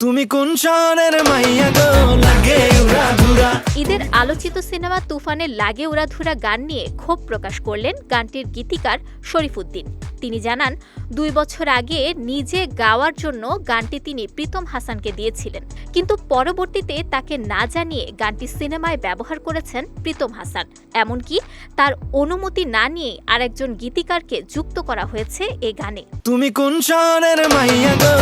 তুমি কোন শহরের মাইয়া গো? লাগে উড়াধুরা ঈদের আলোচিত সিনেমা তুফানের লাগে উড়াধুরা গান নিয়ে ক্ষোভ প্রকাশ করলেন গানটির গীতিকার শরীফুদ্দিন। তিনি জানান দুই বছর আগে নিজে গাওয়ার জন্য গানটি তিনি প্রীতম হাসানকে দিয়েছিলেন। কিন্তু পরবর্তীতে তাকে না জানিয়ে গানটি সিনেমায় ব্যবহার করেছেন প্রীতম হাসান। এমনকি তার অনুমতি না নিয়ে আরেকজন গীতিকারকে যুক্ত করা হয়েছে এ গানে। তুমি কোন শহরের মাইয়া গো?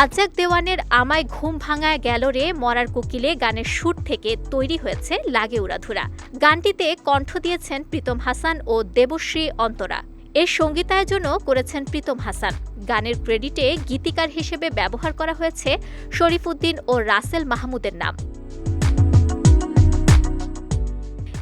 রাজ্জাক দেওয়ানের আমায় ঘুম ভাঙায় গেল রে মরার কোকিলে গানের সুর থেকে তৈরি হয়েছে লাগে উড়াধুরা। গানটিতে কণ্ঠ দিয়েছেন প্রীতম হাসান ও দেবশ্রী অন্তরা। এর সঙ্গীতায়োজনও করেছেন প্রীতম হাসান। গানের ক্রেডিটে গীতিকার হিসেবে ব্যবহার করা হয়েছে শরীফুদ্দিন ও রাসেল মাহমুদের নাম।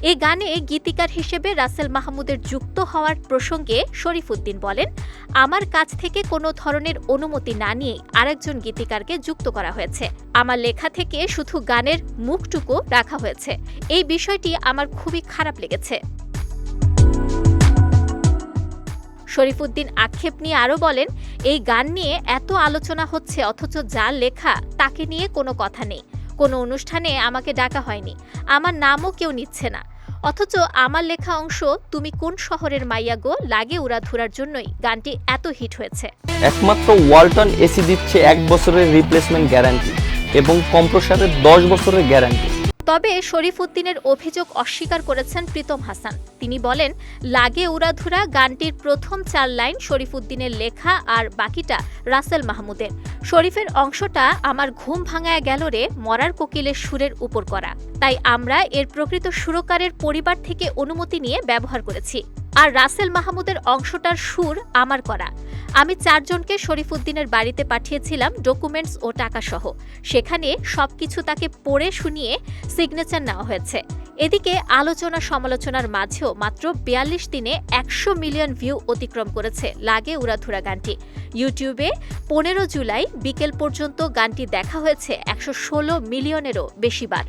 এই গানে গীতিকার হিসেবে রাসেল মাহমুদের যুক্ত হওয়ার প্রসঙ্গে শরীফুদ্দিন বলেন, আমার কাছ থেকে কোনো ধরনের অনুমতি না নিয়ে আরেকজন গীতিকারকে যুক্ত করা হয়েছে। আমার লেখা থেকে শুধু গানের মুখটুকু রাখা হয়েছে। এই বিষয়টি আমার খুবই খারাপ লেগেছে। শরীফুদ্দিন আক্ষেপ নিয়ে আরও বলেন, এই গান নিয়ে এত আলোচনা হচ্ছে, অথচ যার লেখা তাকে নিয়ে কোনো কথা নেই। কোনো অনুষ্ঠানে আমাকে ডাকা হয়নি। আমার নামও কেউ নিচ্ছে না। অথচ আমার লেখা অংশ তুমি কোন শহরের মাইয়া গো? লাগে উড়াধুরার জন্যই। গানটি এত হিট হয়েছে। একমাত্র ওয়ালটন এসি দিচ্ছে এক বছরের রিপ্লেসমেন্ট গ্যারান্টি এবং কম্প্রসারের দশ বছরের গ্যারান্টি তবে শরীফ উদ্দিনের অভিযোগ অস্বীকার করেছেন প্রীতম হাসান। তিনি বলেন, লাগে উড়াধুরা গানটির প্রথম চার লাইন শরীফ উদ্দিনের লেখা আর বাকিটা রাসেল মাহমুদের। শরীফের অংশটা আমার ঘুম ভাঙায় গেল রে, মরার কোকিলের সুরের উপর করা। তাই আমরা এর প্রকৃত সুরকারের পরিবার থেকে অনুমতি নিয়ে ব্যবহার করেছি। আর রাসেল মাহমুদের অংশটার সুর আমার করা। আমি চারজনকে শরীফুদ্দিনের বাড়িতে পাঠিয়েছিলাম ডকুমেন্টস ও টাকা সহ সেখানে সব কিছু তাকে পড়ে শুনিয়ে সিগনেচার নেওয়া হয়েছে। এদিকে আলোচনা সমালোচনার মাঝেও মাত্র বিয়াল্লিশ দিনে একশো মিলিয়ন ভিউ অতিক্রম করেছে লাগে উড়াধুরা গানটি। ইউটিউবে পনেরো জুলাই বিকেল পর্যন্ত গানটি দেখা হয়েছে একশো ষোলো মিলিয়নেরও বেশিবার।